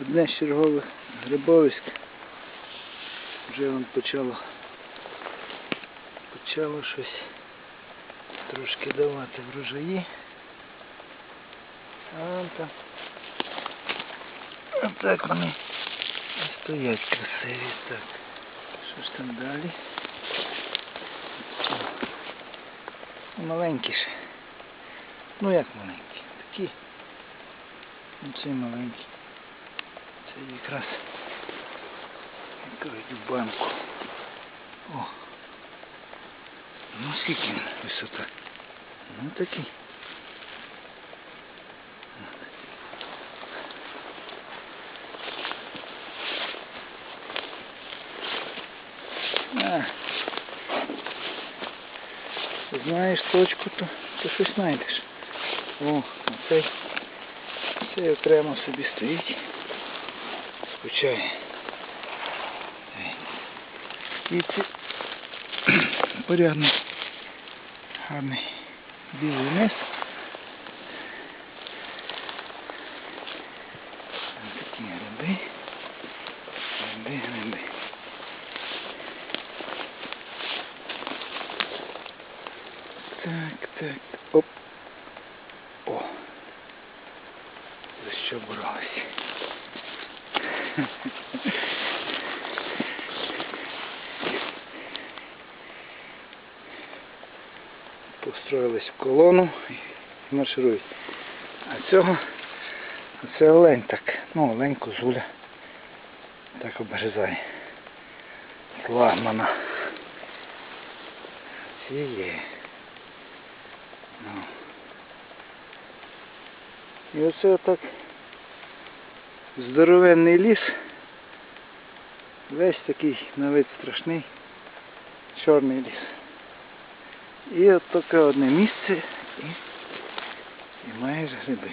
Одне з чергових грибовиськ. Вже вон почало почало щось трошки давати врожаї. А там. Отак вони стоять красиві. Так. Що ж там далі? Маленькі ще. Ну як маленькі? Такі. Ну це маленькі. Це якраз якраз в банку. О. Ну скільки він висота? Ну такий. А. Знаєш точку, то, то щось знайдеш. О, цей, цей окремо собі стоїть. Ей. І ці порядний, гарний білий. Ось Такі гриби. Гриби, гриби. Так, так. Оп. О. За що боролися? Построїлись в колону і марширують. А цього, а це олень так. Ну, олень козуля. Так обгризає. Флагмана. Ці є. Ну. І оце отак здоровенний ліс. Весь такий на вид страшний чорний ліс. І от таке одне місце і, і маєш гриби.